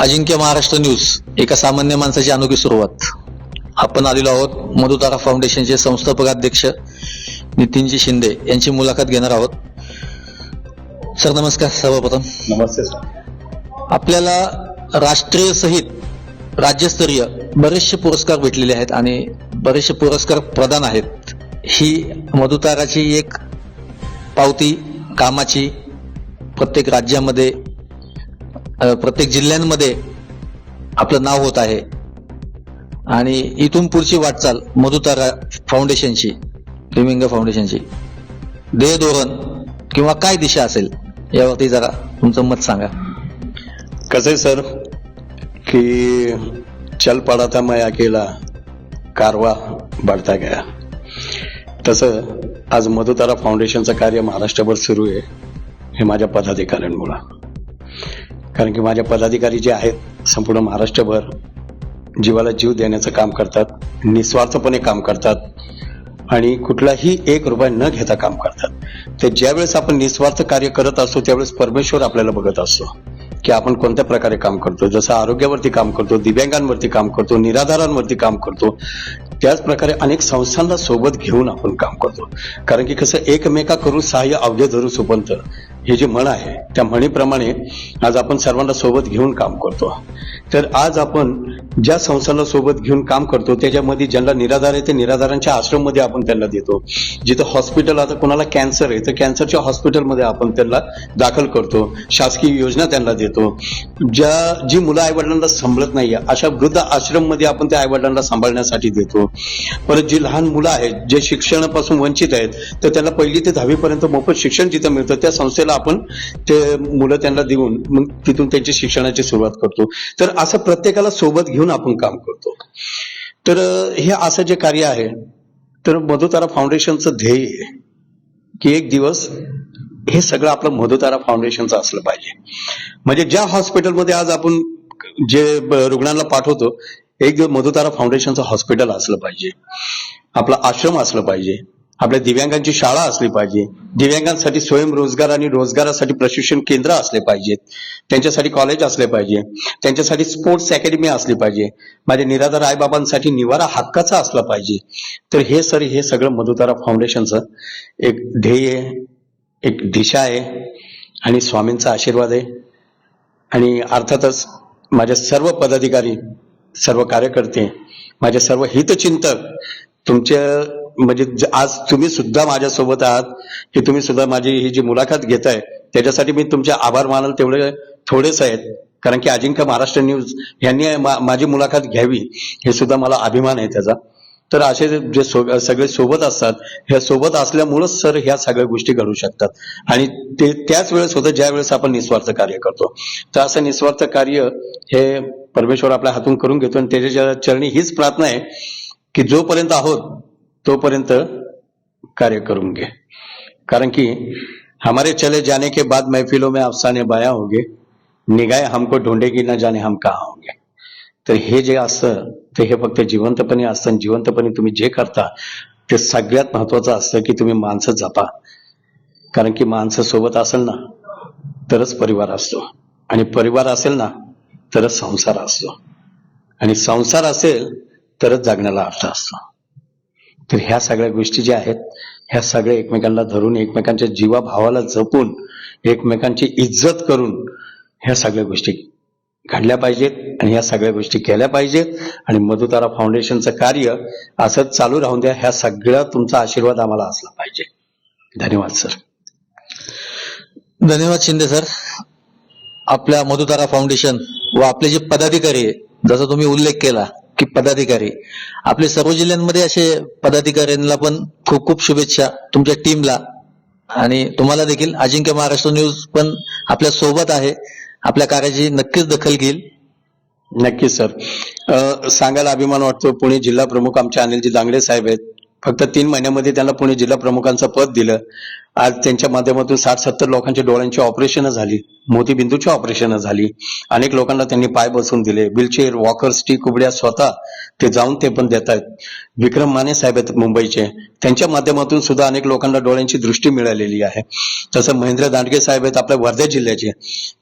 अजिंक्य Maharashtra news एका सामान्य माणसाची अनोखी सुरुवात. आपण आलेलो आहोत मधुतारा फाउंडेशनचे संस्थापक अध्यक्ष नितीनजी शिंदे यांची मुलाखत घेणार आहोत. सर नमस्कार सर्वप्रथम. नमस्ते सर. आपल्याला राष्ट्रीय सहित राज्यस्तरीय बरेचसे पुरस्कार भेटलेले आहेत आणि बरेचसे पुरस्कार प्रदान आहेत. ही मधुताराची एक पावती कामाची प्रत्येक राज्यामध्ये प्रत्येक जिल्ह्यांमध्ये आपलं नाव होत आहे. आणि इथून पुढची वाटचाल मधुतारा फाउंडेशनची लिमिंग फाउंडेशनची. देह धोरण किंवा काय दिशा असेल यावरती जरा तुमचं मत सांगा. कसं आहे सर? की चल पडा था मैं अकेला कारवा बढ़ता गया. तसं आज मधुतारा फाउंडेशनचं कार्य महाराष्ट्रभर सुरू आहे हे माझ्या पदाधिकाऱ्यांमुळे. कारण की माझ्या पदाधिकारी जे आहेत संपूर्ण महाराष्ट्रभर जीवाला जीव देण्याचं काम करतात निस्वार्थपणे काम करतात आणि कुठलाही एक रुपया न घेता काम करतात. ते ज्यावेळेस आपण निस्वार्थ कार्य करत असतो त्यावेळेस परमेश्वर आपल्याला बघत असतो की आपण कोणत्या प्रकारे काम करतो. जसं आरोग्यावरती काम करतो दिव्यांगांवरती काम करतो निराधारांवरती काम करतो त्याच प्रकारे अनेक संस्थांना सोबत घेऊन आपण काम करतो. कारण की कसं एकमेका करू सहाय्य अवघे धरू सुपंत. हे जे म्हण आहे त्या म्हणीप्रमाणे आज आपण सर्वांना सोबत घेऊन काम करतो. तर आज आपण ज्या संस्थांना सोबत घेऊन काम करतो त्याच्यामध्ये ज्यांना निराधार आहे ते निराधारांच्या आश्रममध्ये आपण त्यांना देतो. जिथं हॉस्पिटल आता कोणाला कॅन्सर आहे तर कॅन्सरच्या हॉस्पिटलमध्ये आपण त्यांना दाखल करतो. शासकीय योजना त्यांना देतो. ज्या जी मुलं आईवडिलांना सांभाळत नाही अशा वृद्ध आश्रममध्ये आपण त्या आईवडिलांना सांभाळण्यासाठी देतो. परत जी लहान मुलं आहेत जे शिक्षणापासून वंचित आहेत तर त्यांना पहिली ते दहावीपर्यंत मोफत शिक्षण जिथं मिळतं त्या संस्थेला आपण ते मुलं त्यांना देऊन मग तिथून त्यांची शिक्षणाची सुरुवात करतो. तर असं प्रत्येकाला सोबत घेऊन आपण काम करतो. तर हे असं जे कार्य आहे तर मधुतारा फाउंडेशनचं ध्येय आहे की एक दिवस हे सगळं आपलं मधुतारा फाउंडेशनचं असलं पाहिजे. म्हणजे ज्या हॉस्पिटलमध्ये आज आपण जे रुग्णांना पाठवतो एक दिवस मधुतारा फाउंडेशनचं हॉस्पिटल असलं पाहिजे. आपला आश्रम असलं पाहिजे. आपल्या दिव्यांगांची शाळा असली पाहिजे. दिव्यांगांसाठी स्वयंरोजगार आणि रोजगारासाठी प्रशिक्षण केंद्र असले पाहिजेत त्यांच्यासाठी कॉलेज असले पाहिजे. त्यांच्यासाठी स्पोर्ट्स अकॅडमी असली पाहिजे. माझ्या निराधार आईबाबांसाठी निवारा हक्काचा असला पाहिजे. तर हे सर हे सगळं मधुतारा फाउंडेशनचं एक ध्येय आहे एक दिशा आहे आणि स्वामींचा आशीर्वाद आहे. आणि अर्थातच माझ्या सर्व पदाधिकारी सर्व कार्यकर्ते माझे सर्व हितचिंतक तुमच्या म्हणजे ज- आज तुम्ही सुद्धा माझ्यासोबत आहात की तुम्ही सुद्धा माझी ही जी मुलाखत घेत आहे त्याच्यासाठी मी तुमचे आभार मानाल तेवढे थोडेच आहेत. कारण की अजिंक्य महाराष्ट्र न्यूज यांनी मा- माझी मुलाखत घ्यावी हे सुद्धा मला अभिमान आहे त्याचा. तर असे जे सो- सगळे सोबत असतात ह्या सोबत असल्यामुळंच सर ह्या सगळ्या गोष्टी घडू शकतात. आणि ते त्याच वेळेस होतं ज्या वेळेस आपण निस्वार्थ कार्य करतो. तर असं निस्वार्थ कार्य हे परमेश्वर आपल्या हातून करून घेतो आणि त्याच्या चरणी हीच प्रार्थना आहे की जोपर्यंत आहोत तोपर्यंत कार्य करून घे. कारण की हमारे चले जाने के बाद महफिलों में अफसाने बाया होंगे निगाय हमको ढूंढेगी ना जाने हम कहा होंगे। तर हे जे असतं ते हे फक्त जिवंतपणे असतं जिवंतपणे तुम्ही जे करता ते सगळ्यात महत्वाचं असतं की तुम्ही माणसं जपा. कारण की माणसं सोबत असेल ना तरच परिवार असतो. आणि परिवार असेल ना तरच संसार असतो. आणि संसार असेल तरच जगण्याला अर्थ असतो. तर ह्या सगळ्या गोष्टी ज्या आहेत ह्या सगळ्या एकमेकांना धरून एकमेकांच्या जीवाभावाला जपून एकमेकांची इज्जत करून ह्या सगळ्या गोष्टी घडल्या पाहिजेत आणि ह्या सगळ्या गोष्टी केल्या पाहिजेत. आणि मधुतारा फाउंडेशनचं कार्य असंच चालू राहून द्या. ह्या सगळ्या तुमचा आशीर्वाद आम्हाला असला पाहिजे. धन्यवाद सर. धन्यवाद शिंदे सर. आपल्या मधुतारा फाउंडेशन व आपले जे पदाधिकारी आहे जसा तुम्ही उल्लेख केला की पदाधिकारी. आपले सर्व जिल्ह्यांमध्ये असे पदाधिकाऱ्यांना पण खूप खूप शुभेच्छा तुमच्या टीमला आणि तुम्हाला देखील अजिंक्य महाराष्ट्र न्यूज पण आपल्यासोबत आहे. आपल्या कार्याची नक्कीच दखल घेईल. नक्कीच सर सांगायला अभिमान वाटतो पुणे जिल्हा प्रमुख आमचे अनिलजी दांगडे साहेब आहेत. फक्त तीन महिन्यामध्ये त्यांना पुणे जिल्हा प्रमुखांचं पद दिलं. आज त्यांच्या माध्यमातून साठ सत्तर लोकांच्या डोळ्यांची ऑपरेशन झाली. मोतीबिंदूची ऑपरेशन झाली. अनेक लोकांना त्यांनी पाय बसवून दिले. व्हीलचेअर वॉकर स्टिक उघड्या स्वतः ते जाऊन ते पण देत आहेत विक्रम माने साहेब आहेत मुंबईचे. त्यांच्या माध्यमातून सुद्धा अनेक लोकांना डोळ्यांची दृष्टी मिळालेली आहे. तसं महेंद्र दांडगे साहेब आहेत आपल्या वर्धा जिल्ह्याचे.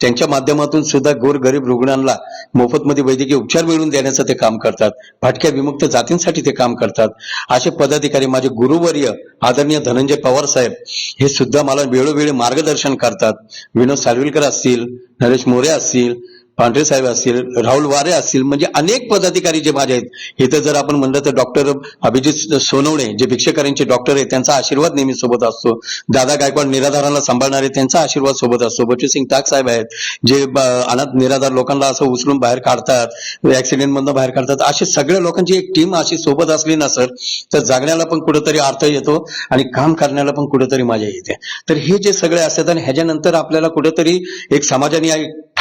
त्यांच्या माध्यमातून सुद्धा गोरगरीब रुग्णांना मोफतमध्ये वैद्यकीय उपचार मिळवून देण्याचं ते काम करतात. भटक्या विमुक्त जातींसाठी ते काम करतात. असे पदाधिकारी माझे गुरुवर्य आदरणीय धनंजय पवार साहेब हे सुद्धा मला वेळोवेळी मार्गदर्शन करतात. विनोद साळविलकर असतील नरेश मोरे असतील पांढरे साहेब असतील राहुल वारे असतील म्हणजे अनेक पदाधिकारी जे माझे आहेत इथं जर आपण म्हणलं तर डॉक्टर अभिजित सोनवणे जे भिक्षेकरांचे डॉक्टर आहेत त्यांचा आशीर्वाद नेहमी सोबत असतो. दादा गायकवाड निराधारांना सांभाळणारे त्यांचा आशीर्वाद सोबत असतो. बच्चू सिंग ताक साहेब आहेत जे अनाथ निराधार लोकांना असं उचलून बाहेर काढतात ऍक्सिडेंट मधनं बाहेर काढतात. अशी सगळ्या लोकांची एक टीम अशी सोबत असली ना सर तर जगण्याला पण कुठेतरी अर्थ येतो आणि काम करण्याला पण कुठेतरी मजा येते. तर हे जे सगळे असतात आणि ह्याच्यानंतर आपल्याला कुठेतरी एक समाजाने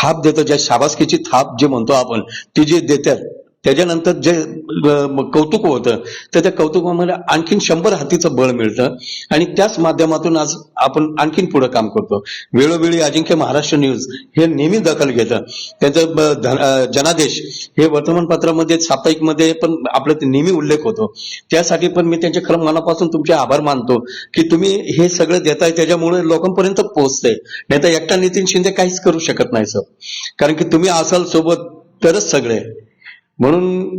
थाप देतो ज्या शाबासकीची थाप जे म्हणतो आपण ती जी देतात त्याच्यानंतर जे कौतुक होतं तर त्या कौतुकामध्ये आणखीन शंभर हातीचं बळ मिळतं. आणि त्याच माध्यमातून आज आपण आणखीन पुढे काम करतो. वेळोवेळी अजिंक्य महाराष्ट्र न्यूज हे नेहमी दखल घेतं. त्यांचं जनादेश हे वर्तमानपत्रामध्ये साप्ताहिकमध्ये पण आपलं ते नेहमी उल्लेख होतो. त्यासाठी पण मी त्यांचे खरं मनापासून तुमचे आभार मानतो की तुम्ही हे सगळं देताय त्याच्यामुळे लोकांपर्यंत पोहोचते नाही तर एकटा नितीन शिंदे काहीच करू शकत नाही सर. कारण की तुम्ही असाल सोबत तरच सगळे. म्हणून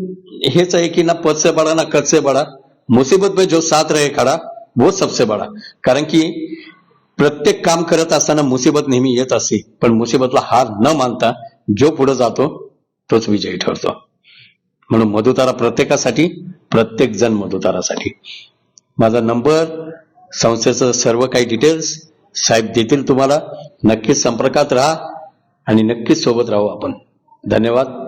हेच आहे की ना पद से बडा ना कद से बडा मुसीबत में जो साथ रहे खडा वो सबसे बडा. कारण की प्रत्येक काम करत असताना मुसीबत नेहमी येत असते पण मुसीबतला हार न मानता जो पुढे जातो तोच विजयी ठरतो. म्हणून मधुतारा प्रत्येकासाठी प्रत्येक जण मधुतारासाठी. माझा नंबर संस्थेचं सर्व काही डिटेल्स साहेब देतील तुम्हाला. नक्कीच संपर्कात राहा आणि नक्कीच सोबत राहू आपण. धन्यवाद.